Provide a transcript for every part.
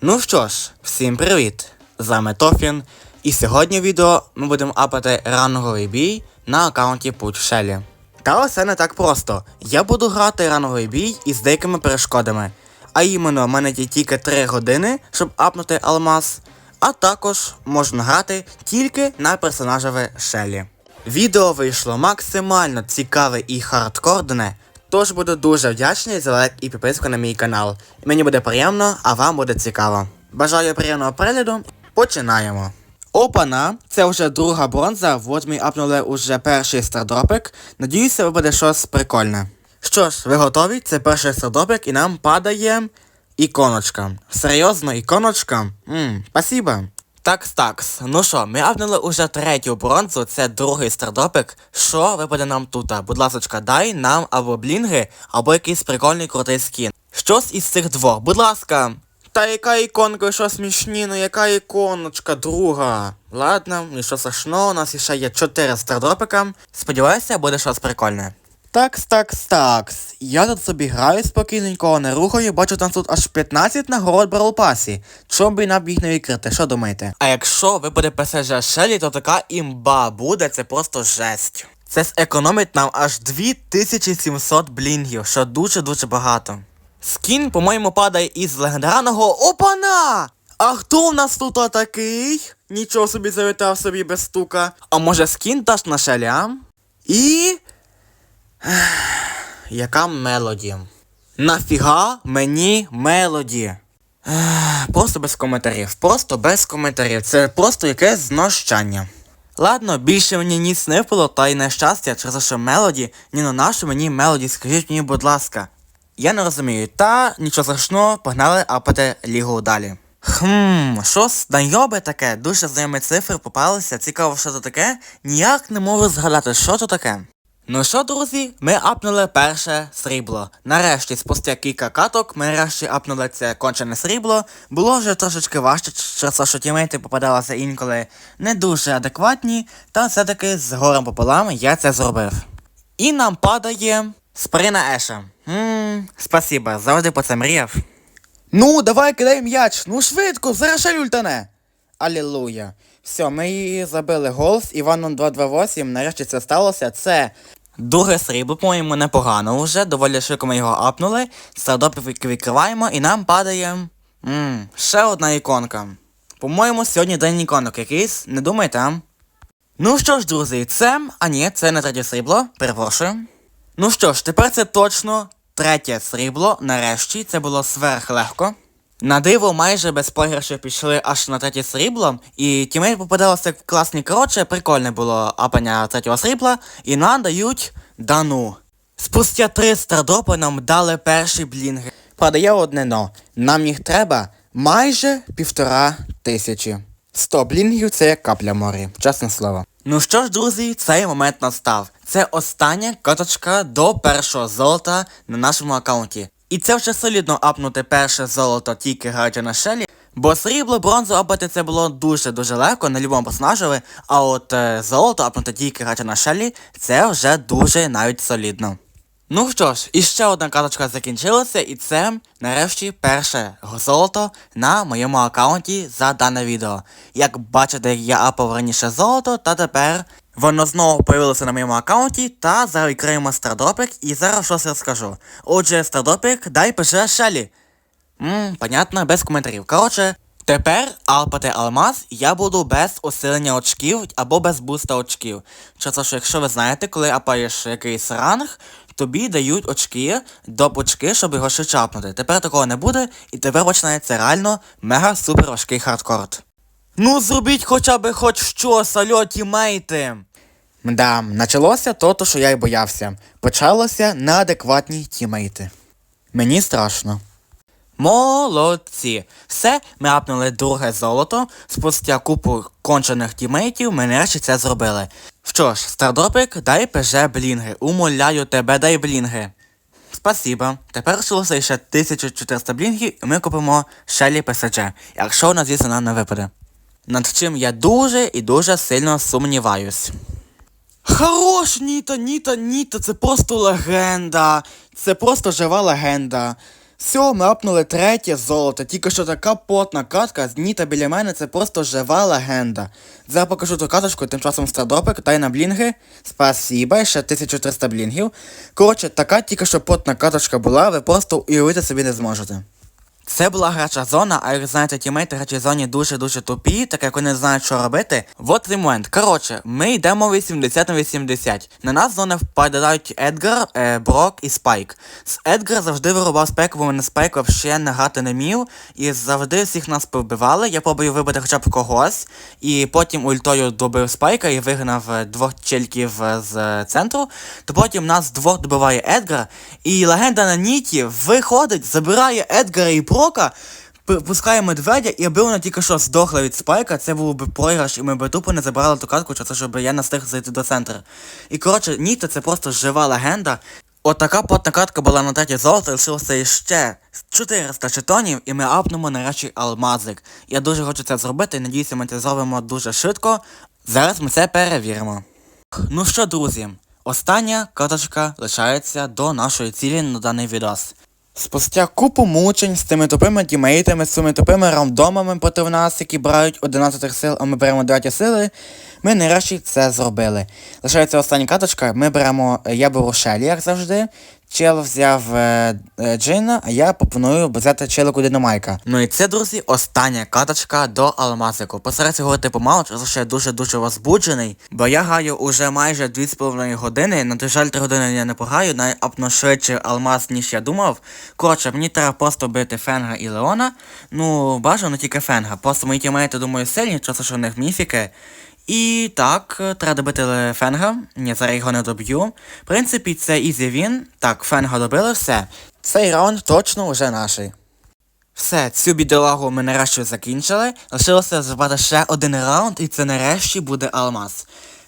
Ну що ж, всім привіт! З вами Тофін, і сьогодні в відео ми будемо апати ранговий бій на аккаунті Путь Шелі. Та все не так просто. Я буду грати ранговий бій із деякими перешкодами. А іменно, в мене є тільки 3 години, щоб апнути алмаз, а також можна грати тільки на персонажеве Шелі. Відео вийшло максимально цікаве і хардкорне, тож буду дуже вдячний за лайк і підписку на мій канал. Мені буде приємно, а вам буде цікаво. Бажаю приємного перегляду. Починаємо. Опана, це вже друга бронза, от ми апнули уже перший стардропик. Надіюся, випаде щось прикольне. Що ж, ви готові? Це перший стардропик і нам падає іконочка. Серйозно, іконочка? Ммм, спасибо. Такс, такс. Ну що, ми апнули уже третю бронзу, це другий стардропик. Що випаде нам тут? Будь ласочка, дай нам або блінги, або якийсь прикольний крутий скін. Щось із цих двох, будь ласка. Та яка іконка, що смішні, ну яка іконочка, друга. Ладно, нічого страшного, у нас ще є 4 стардропика. Сподіваюся, буде щось прикольне. Такс, такс, такс. Я тут собі граю спокійненько, не рухаю, бачу там тут аж 15 нагород Баррел Чом би нам їх не відкрити, що думаєте? А якщо випаде ПСЖ Шелі, то така імба буде, це просто жесть. Це зекономить нам аж 2700 блінгів, що дуже-дуже багато. Скін, по-моєму, падає із легендарного Опана! А хто в нас тут такий? Нічого собі завітав собі без стука. А може скін даш на шелі, а? І. Яка мелоді? Нафіга мені мелоді? Просто без коментарів. Просто без коментарів. Це просто якесь знущання. Ладно, більше мені ніц не впало, та й на щастя, через що мелоді, ні на нашу мені мелоді, скажіть мені, будь ласка. Я не розумію, та нічого страшного, погнали апати лігу далі. Хм, що знайоме таке? Дуже знайомі цифри попалися. Цікаво, що це таке. Ніяк не можу згадати, що це таке. Ну що, друзі, ми апнули перше срібло. Нарешті, спустя кілька каток, ми нарешті апнули це кончене срібло. Було вже трошечки важче, через що тімейти попадалися інколи не дуже адекватні, та все-таки з горем пополам я це зробив. І нам падає сприна Еша. Ммм, спасіба, завжди по це мріяв. Ну, давай кидай м'яч, ну швидко, зараз ще ультане. Алілуя. Все, ми її забили гол з Іваном 228, нарешті це сталося. Це друге срібло, по-моєму, непогано вже, доволі швидко ми його апнули. Стардопів відкриваємо і нам падає. Ммм, ще одна іконка. По-моєму, сьогодні день іконок якийсь, не думайте? Ну що ж, друзі, це. А ні, це не третє срібло, перепрошую. Ну що ж, тепер це точно третє срібло. Нарешті це було сверхлегко. На диво майже без програшів пішли аж на третє срібло, і тімейт попадалося як класні. Коротше, прикольне було апання третього срібла, і нам дають дану. Спустя три стардропи нам дали перші блінги. Правда, є одне но. Нам їх треба майже півтора тисячі. 100 блінгів це як капля морі, чесне слово. Ну що ж, друзі, цей момент настав. Це остання каточка до першого золота на нашому аккаунті. І це вже солідно апнути перше золото тільки граючи на шелі. Бо срібло, бронзу апати це було дуже-дуже легко на любому персонажеві, а от е, золото апнути тільки граючи на шелі, це вже дуже навіть солідно. Ну що ж, іще одна карточка закінчилася, і це нарешті перше золото на моєму аккаунті за дане відео. Як бачите, я апав раніше золото, та тепер воно знову появилося на моєму аккаунті, та зараз відкриємо і зараз щось розкажу. Отже, стардропик, дай пише Шелі. Ммм, понятно, без коментарів. Коротше, тепер алпати алмаз я буду без усилення очків або без буста очків. Те, що якщо ви знаєте, коли апаєш якийсь ранг, тобі дають очки, доп очки, щоб його ще чапнути. Тепер такого не буде, і тепер починається реально мега супер важкий хардкорд. Ну зробіть хоча б хоч щось, альо, тімейти. Мда, началося то, то, що я й боявся. Почалося неадекватні тімейти. Мені страшно. Молодці. Все, ми апнули друге золото. Спустя купу кончених тімейтів ми нарешті це зробили. Що ж, стардропик, дай ПЖ блінги. Умоляю тебе, дай блінги. Спасибо. Тепер лишилося ще 1400 блінгів, і ми купимо Шелі ПСЖ, якщо вона, звісно, нам не випаде. Над чим я дуже і дуже сильно сумніваюсь. Хорош, Ніта, Ніта, Ніта, це просто легенда. Це просто жива легенда. Все, ми апнули третє золото, тільки що така потна катка, Ніта біля мене це просто жива легенда. Зараз покажу ту каточку, тим часом стардропик, тай на блінги, спасіба, ще 1300 блінгів. Коротше, така тільки що потна каточка була, ви просто уявити собі не зможете. Це була грача зона, а як знаєте, тімейти грачій зоні дуже-дуже тупі, так як вони не знають, що робити. Вот цей момент. Коротше, ми йдемо 80 на 80. На нас зони впадають Едгар, е, Брок і Спайк. З Едгар завжди вирубав спайк, бо мене спайк взагалі не грати не міг. І завжди всіх нас побивали. Я пробую вибити хоча б когось. І потім ультою добив спайка і вигнав е, двох чельків е, з центру. То потім нас двох добиває Едгар. І легенда на Ніті виходить, забирає Едгара і Брока. Пускає медведя, і аби вона тільки що здохла від спайка, це був би програш, і ми би тупо не забрали ту катку, через щоб я не встиг зайти до центру. І коротше, Ніта це просто жива легенда. Отака потна катка була на третє золото, лишилося іще 400 жетонів, і ми апнемо нарешті алмазик. Я дуже хочу це зробити, надіюся, ми це зробимо дуже швидко. Зараз ми це перевіримо. Ну що, друзі, остання каточка лишається до нашої цілі на даний відос. Спустя купу мучень з тими тупими тімейтами, з цими тупими рандомами проти нас, які брають 11 сил, а ми беремо 9 сили, ми нарешті це зробили. Лишається остання каточка, ми беремо, я беру Шелі, як завжди. Чел взяв е, е, Джина, а я пропоную взяти челику Динамайка. Ну і це, друзі, остання каточка до алмазику. Постараюся говорити помалу, через що я дуже-дуже возбуджений, бо я граю уже майже 2,5 години. На жаль, 3 години я не пограю, навіть апно швидше алмаз, ніж я думав. Коротше, мені треба просто бити Фенга і Леона. Ну, бажано тільки Фенга. Просто мої тімейти, думаю, сильні, те, що в них міфіки. І так, е, треба добити Фенга. Ні, зараз його не доб'ю. В принципі, це ізі він. Так, Фенга добили, все. Цей раунд точно вже наший. Все, цю бідолагу ми нарешті закінчили. Лишилося зробити ще один раунд, і це нарешті буде алмаз.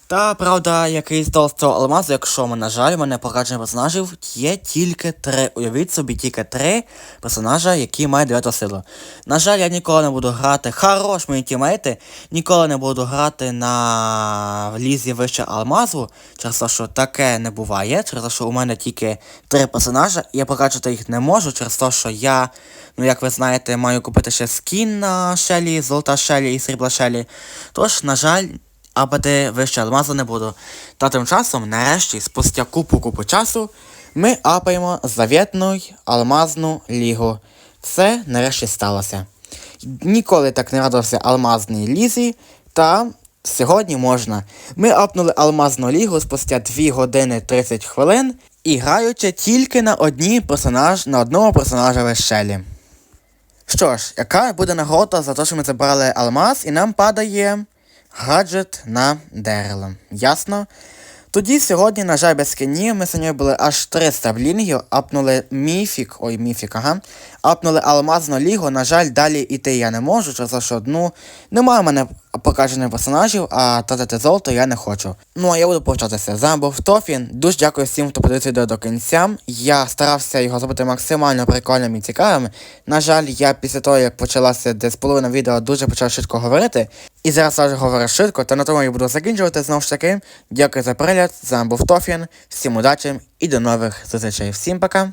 Та правда, якийсь з цього алмазу, якщо ми, на жаль, мене порадження персонажів є тільки три. Уявіть собі, тільки три персонажа, які мають дев'яту силу. На жаль, я ніколи не буду грати. Хорош, мої тімейти. Ніколи не буду грати на лізі вище алмазу, через те, що таке не буває, через те, що у мене тільки три персонажа, і я покачати їх не можу, через те, що я, ну як ви знаєте, маю купити ще скін на Шелі, золота Шелі і срібла Шелі. Тож, на жаль, апати вище алмазу не буду. Та тим часом, нарешті, спустя купу-купу часу, ми апаємо завітну алмазну лігу. Це нарешті сталося. Ніколи так не радувався алмазній лізі, та сьогодні можна. Ми апнули алмазну лігу спустя 2 години 30 хвилин і граючи тільки на одній персонаж, на одному персонажа вещелі. Що ж, яка буде нагорода за те, що ми забрали алмаз, і нам падає гаджет на дерево. Ясно? Тоді сьогодні, на жаль, без кені ми сьогодні були аж 300 в лінгів, апнули міфік, ой, міфік, ага. Апнули алмазну лігу, на жаль, далі іти я не можу, через що, ну, немає в мене покажених персонажів, а тратити золото я не хочу. Ну, а я буду повчатися. З вами був Тофін. Дуже дякую всім, хто подивився відео до кінця. Я старався його зробити максимально прикольним і цікавим. На жаль, я після того, як почалася десь половина відео, дуже почав швидко говорити. І зараз теж говорю швидко, та на тому я буду закінчувати знову ж таки. Дякую за перегляд. З вами був Тофін. Всім удачі і до нових зустрічей. Всім пока!